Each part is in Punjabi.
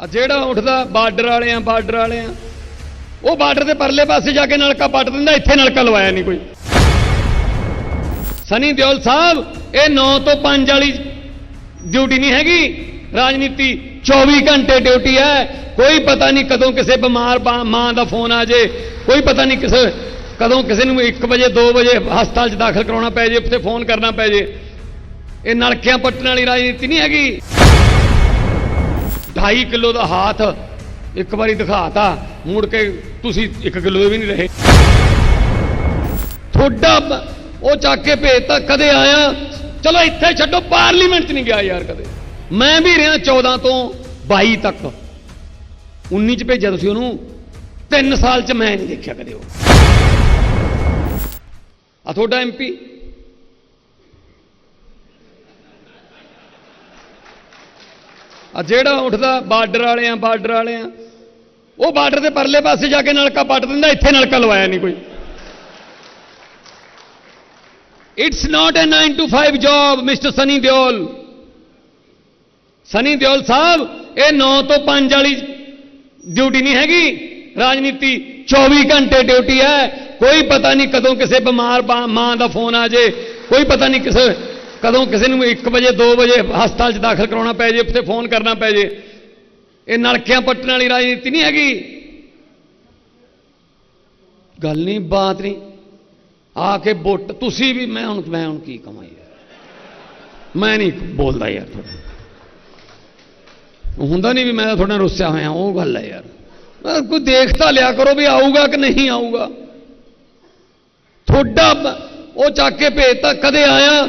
ਆ ਜਿਹੜਾ ਉੱਠਦਾ ਬਾਰਡਰ ਵਾਲੇ ਆ ਬਾਰਡਰ ਵਾਲੇ ਆ ਉਹ ਬਾਰਡਰ ਦੇ ਪਰਲੇ ਪਾਸੇ ਜਾ ਕੇ ਨਲਕਾ ਪੱਟ ਦਿੰਦਾ, ਇੱਥੇ ਨਲਕਾ ਲਵਾਇਆ ਨਹੀਂ ਕੋਈ। ਸਨੀ ਦਿਓਲ ਸਾਹਿਬ, ਇਹ 9 ਤੋਂ 5 ਵਾਲੀ ਡਿਊਟੀ ਨਹੀਂ ਹੈਗੀ। ਰਾਜਨੀਤੀ 24 ਘੰਟੇ ਡਿਊਟੀ ਹੈ। ਕੋਈ ਪਤਾ ਨਹੀਂ ਕਦੋਂ ਕਿਸੇ ਬਿਮਾਰ ਮਾਂ ਦਾ ਫੋਨ ਆ ਜੇ। ਕੋਈ ਪਤਾ ਨਹੀਂ ਕਿਸੇ ਕਦੋਂ ਕਿਸੇ ਨੂੰ 1 ਵਜੇ 2 ਵਜੇ ਹਸਪਤਾਲ 'ਚ ਦਾਖਲ ਕਰਾਉਣਾ ਪੈ ਜੇ, ਉੱਥੇ ਫੋਨ ਕਰਨਾ ਪੈ ਜੇ। ਇਹ ਨਲਕਿਆਂ ਪੱਟਣ ਵਾਲੀ ਰਾਜਨੀਤੀ ਨਹੀਂ ਹੈਗੀ। 2.5 ਕਿਲੋ ਦਾ ਹਾਥ ਇੱਕ ਵਾਰੀ ਦਿਖਾਤਾ, ਮੁੜ ਕੇ ਤੁਸੀਂ 1 ਕਿਲੋ ਦੇ ਵੀ ਨਹੀਂ ਰਹੇ। ਤੁਹਾਡਾ ਉਹ ਚੱਕ ਕੇ ਭੇਜਤਾ ਕਦੇ ਆਇਆ। ਚਲੋ ਇੱਥੇ ਛੱਡੋ, ਪਾਰਲੀਮੈਂਟ 'ਚ ਨਹੀਂ ਗਿਆ ਯਾਰ ਕਦੇ। ਮੈਂ ਵੀ ਰਿਹਾ 14 ਤੋਂ 22 ਤੱਕ। 19 ਚ ਭੇਜਿਆ ਤੁਸੀਂ ਉਹਨੂੰ। 3 ਸਾਲ ਚ ਮੈਂ ਨਹੀਂ ਦੇਖਿਆ ਕਦੇ ਉਹ। ਆ ਤੁਹਾਡਾ ਐਮਪੀ ਆ ਜਿਹੜਾ ਉੱਠਦਾ ਬਾਰਡਰ ਵਾਲੇ ਆ ਬਾਰਡਰ ਵਾਲੇ ਆ ਉਹ ਬਾਰਡਰ ਦੇ ਪਰਲੇ ਪਾਸੇ ਜਾ ਕੇ ਨਲਕਾ ਪੱਟ ਦਿੰਦਾ, ਇੱਥੇ ਨਲਕਾ ਲਵਾਇਆ ਨਹੀਂ ਕੋਈ। It's not a 9 to 5 job mister Sunny Deol Sunny Deol ਸਾਹਿਬ ਇਹ 9 ਤੋਂ 5 ਵਾਲੀ ਡਿਊਟੀ ਨਹੀਂ ਹੈਗੀ ਰਾਜਨੀਤੀ 24 ਘੰਟੇ ਡਿਊਟੀ ਹੈ ਕੋਈ ਪਤਾ ਨਹੀਂ ਕਦੋਂ ਕਿਸੇ ਬਿਮਾਰ ਮਾਂ ਦਾ ਫੋਨ ਆ ਜੇ ਕੋਈ ਪਤਾ ਨਹੀਂ ਕਿਸੇ ਕਦੋਂ ਕਿਸੇ ਨੂੰ 1 ਵਜੇ 2 ਵਜੇ ਹਸਪਤਾਲ 'ਚ ਦਾਖਲ ਕਰਾਉਣਾ ਪੈ ਜੇ, ਉੱਥੇ ਫੋਨ ਕਰਨਾ ਪੈ ਜੇ, ਇਹ ਨਲਕਿਆਂ ਪੱਟਣ ਵਾਲੀ ਰਾਜਨੀਤੀ ਨਹੀਂ ਹੈਗੀ। ਗੱਲ ਨਹੀਂ, ਬਾਤ ਨਹੀਂ। ਆ ਕੇ ਵੋਟ, ਤੁਸੀਂ ਵੀ, ਮੈਂ ਹੁਣ ਮੈਂ ਹੁਣ ਕੀ ਕਮਾਂ ਯਾਰ। ਮੈਂ ਨਹੀਂ ਬੋਲਦਾ ਯਾਰ ਤੁਹਾਡਾ ਹੁੰਦਾ ਨਹੀਂ ਵੀ ਮੈਂ ਤਾਂ ਤੁਹਾਡੇ ਨਾਲ ਰੁੱਸਿਆ ਹੋਇਆ, ਉਹ ਗੱਲ ਹੈ ਯਾਰ। ਕੋਈ ਦੇਖ ਤਾਂ ਲਿਆ ਕਰੋ ਵੀ ਆਊਗਾ ਕਿ ਨਹੀਂ ਆਊਗਾ। ਤੁਹਾਡਾ ਉਹ ਚੱਕ ਕੇ ਭੇਜਤਾ, ਕਦੇ ਆਇਆ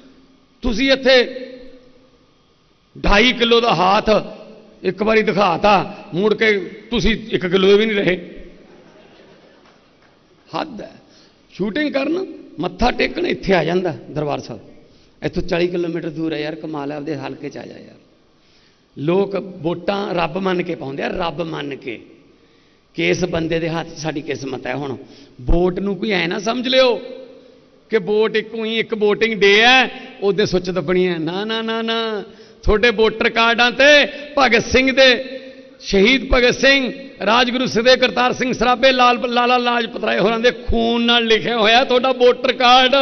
ਤੁਸੀਂ ਇੱਥੇ 2.5 ਕਿਲੋ ਦਾ ਹਾਥ ਇੱਕ ਵਾਰੀ ਦਿਖਾਤਾ, ਮੁੜ ਕੇ ਤੁਸੀਂ 1 ਕਿਲੋ ਵੀ ਨਹੀਂ ਰਹੇ। ਹੱਦ ਹੈ। ਸ਼ੂਟਿੰਗ ਕਰਨ ਮੱਥਾ ਟੇਕਣ ਇੱਥੇ ਆ ਜਾਂਦਾ ਦਰਬਾਰ ਸਾਹਿਬ। ਇੱਥੋਂ 40 ਕਿਲੋਮੀਟਰ ਦੂਰ ਹੈ ਯਾਰ, ਕਮਾਲ ਹੈ, ਆਪਦੇ ਹਲਕੇ ਚ ਆ ਜਾ ਯਾਰ। ਲੋਕ ਵੋਟਾਂ ਰੱਬ ਮੰਨ ਕੇ ਪਾਉਂਦੇ ਆ, ਰੱਬ ਮੰਨ ਕੇ। ਕਿ ਬੰਦੇ ਦੇ ਹੱਥ 'ਚ ਸਾਡੀ ਕਿਸਮਤ ਹੈ ਹੁਣ? ਵੋਟ ਨੂੰ ਕੋਈ ਐ ਨਾ ਸਮਝ ਲਿਓ ਕਿ ਵੋਟ ਇੱਕੋ ਹੀ ਇੱਕ VOTING ਡੇ ਹੈ, ਉਹਦੇ ਸੁੱਚ ਦੱਬਣੀ ਹੈ। ਨਾ ਨਾ ਨਾ ਨਾ। ਤੁਹਾਡੇ ਵੋਟਰ ਕਾਰਡਾਂ ਤੇ ਭਗਤ ਸਿੰਘ ਦੇ, ਸ਼ਹੀਦ ਭਗਤ ਸਿੰਘ, ਰਾਜਗੁਰੂ ਸਦੇ ਕਰਤਾਰ ਸਿੰਘ ਸਰਾਭੇ, ਲਾਲ, ਲਾਲਾ ਲਾਜਪਤ ਰਾਏ ਹੋਰਾਂ ਦੇ ਖੂਨ ਨਾਲ ਲਿਖਿਆ ਹੋਇਆ ਤੁਹਾਡਾ ਵੋਟਰ ਕਾਰਡ।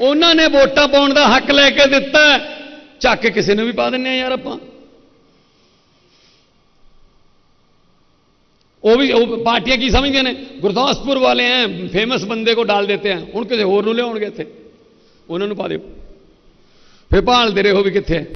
ਉਹਨਾਂ ਨੇ ਵੋਟਾਂ ਪਾਉਣ ਦਾ ਹੱਕ ਲੈ ਕੇ ਦਿੱਤਾ। ਚੱਕ ਕੇ ਕਿਸੇ ਨੂੰ ਵੀ ਪਾ ਦਿੰਨੇ ਆ ਯਾਰ ਆਪਾਂ। ਉਹ ਵੀ, ਉਹ ਪਾਰਟੀਆਂ ਕੀ ਸਮਝਦੀਆਂ ਨੇ? ਗੁਰਦਾਸਪੁਰ ਵਾਲੇ ਐ ਫੇਮਸ ਬੰਦੇ ਕੋ ਡਾਲ ਦੇਤੇ ਆ ਹੁਣ ਕਿਸੇ ਹੋਰ ਨੂੰ ਲਿਆਉਣਗੇ ਇੱਥੇ। ਉਹਨਾਂ ਨੂੰ ਪਾ ਦਿਓ। ਫਿਰ ਭਾਲਦੇ ਰਹੋ ਵੀ ਕਿੱਥੇ ਹੈ